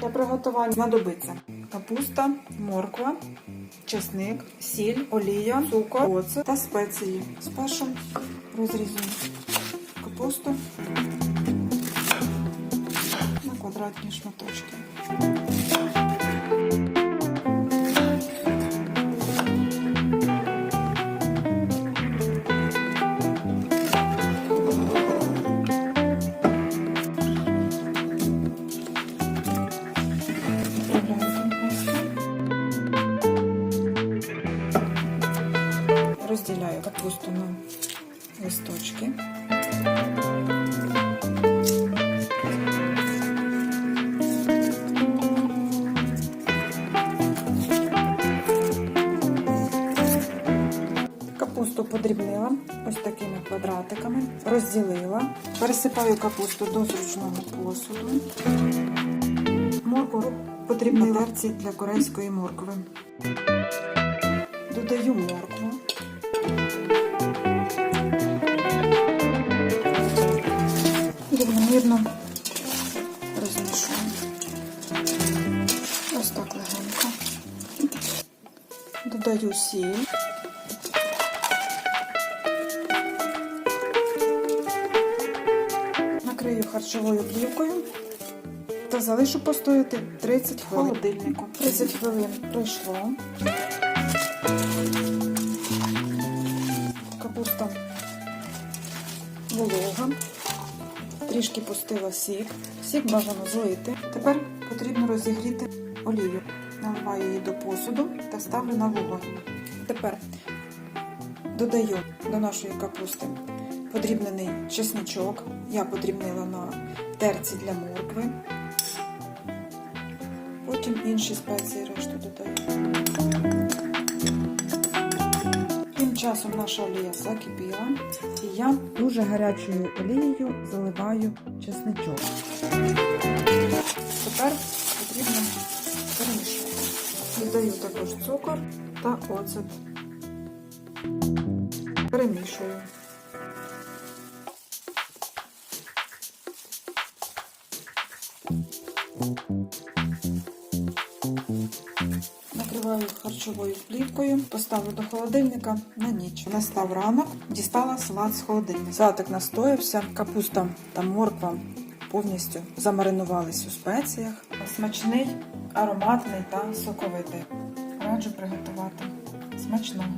Для приготування знадобиться капуста, морква, чесник, сіль, олія, цукор, оцет та спеції. Спершу розрізуємо капусту на квадратні шматочки. Розділяю капусту на листочки. Капусту подрібнила ось такими квадратиками, розділила, пересипаю капусту до зручного посуду. Моркву потрібні терці для корейської моркви. Додаю моркву. Ось так легенько. Додаю сіль. Накрию харчовою плівкою та залишу постояти 30 хвилин. Холодильнику. 30 хвилин пройшло. Капуста волога. Трішки пустила сік. Сік бажано злити. Тепер потрібно розігріти олію. Наливаю її до посуду та ставлю на вогонь. Тепер додаю до нашої капусти подрібнений чесничок. Я подрібнила на терці для моркви. Потім інші спеції решту додаю. Тим часом наша олія закипіла, і я Дуже гарячою олією заливаю чесничок. Також цукор та оцет. Перемішую. Накриваю харчовою плівкою, поставлю до холодильника на ніч. Настав ранок, дістала салат з холодильника. Салатик настоявся, капуста та морква повністю замаринувались у спеціях. Смачний, ароматний та соковитий. Раджу приготувати. Смачного!